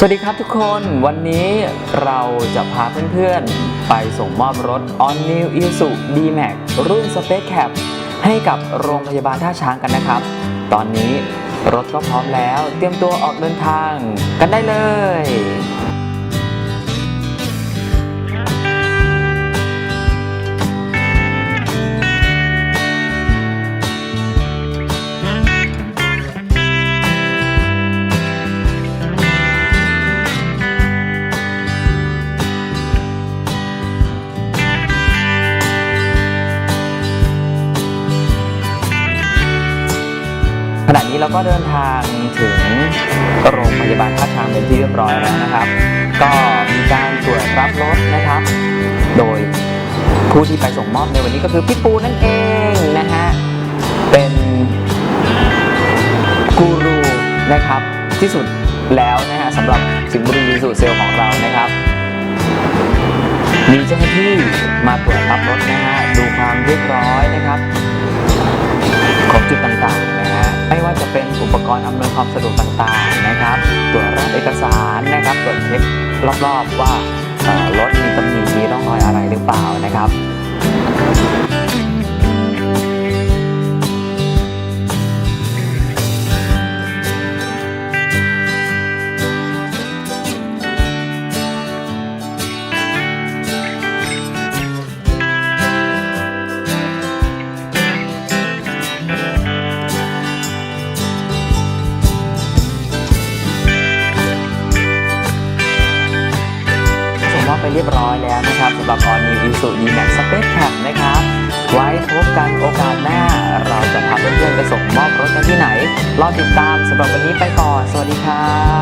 สวัสดีครับทุกคนวันนี้เราจะพาเพื่อนๆ ไปส่งมอบรถ On New Isuzu D-Max รุ่น Space Cap ให้กับโรงพยาบาลท่าช้างกันนะครับ ตอนนี้รถก็พร้อมแล้ว เตรียมตัวออกเดินทางกันได้เลย ขณะนี้เราก็เดินทางถึงโรงพยาบาลท่าช้างเป็นที่เรียบร้อยแล้วนะครับ ก็มีการตรวจรับรถนะครับ โดยผู้ที่ไปส่งมอบในวันนี้ก็คือพี่ปูนั่นเองนะฮะเป็นกูรูนะครับที่สุดแล้วนะฮะสำหรับสิงห์บุรีสูตรเซลของเรานะครับ มีเจ้าหน้าที่มาตรวจรับรถนะฮะดูความเรียบร้อยนะครับ เป็นอุปกรณ์อำนวยความสะดวกต่างๆนะครับ ตรวจรับเอกสารนะครับ ตรวจเช็ครอบๆว่ารถมีตำหนิมีร่องรอยอะไรหรือเปล่านะครับ ไปเรียบร้อยแล้วนะครับสำหรับ All New Isuzu D-Max Space Cab นะครับ ไว้พบกันโอกาสหน้า เราจะพาเพื่อนๆไปส่งมอบรถกันที่ไหน รอติดตามสำหรับวันนี้ไปก่อน สวัสดีครับ